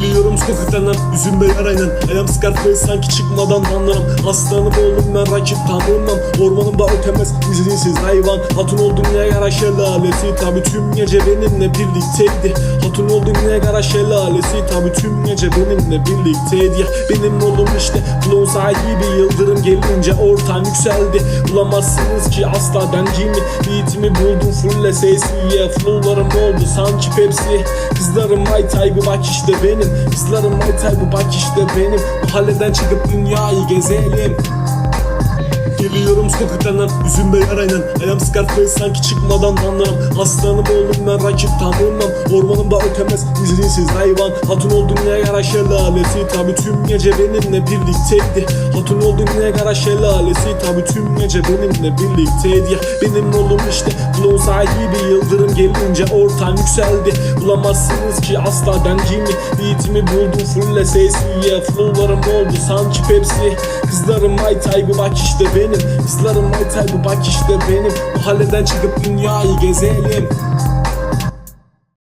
Geliyorum sokaklardan. Üzüm ve yarayla Ayağım Scarface sanki çıkmadan anlarım. Aslanım oğlum ben rakip tanımam Ormanımda ötemez izinsiz hayvan. Hatun oldum ne yara şelalesi. Tabi tüm gece benimle birlikteydi. Hatun oldum ne yara şelalesi. Tabi tüm gece benimle birlikteydi. Benim oğlum işte Flow sahibi yıldırım gelince ortam yükseldi. Bulamazsınız ki asla dencimi Beatimi buldum fulle sesiye Flowlarım oldu sanki Pepsi. Kızlarım my type bak işte benim Kızlarım my type bak işte benim. Mahalleden çıkıp dünyayı gezelim Geliyorum sokaklardan üzüm ve yarayla Ayağım Scarface sanki çıkmadan anlarım. Aslanım oğlum ben rakip tanımam. Ormanımda ötemez izinsiz hayvan. Hatun oldum ne yara şelalesi. Tabi tüm gece benimle birlikteydi. Hatun oldum ne yara şelalesi. Tabi tüm gece benimle birlikteydi. Ya Benim oğlum işte Flow sahibi yıldırım. Gelince ortam yükseldi. Bulamazsınız ki asla dencimi Beatimi buldum fulle sesiye Flowlarım oldu sanki Pepsi. Kızlarım my type bak işte benim Kızlarım my type bak işte benim. Mahalleden çıkıp dünyayı gezelim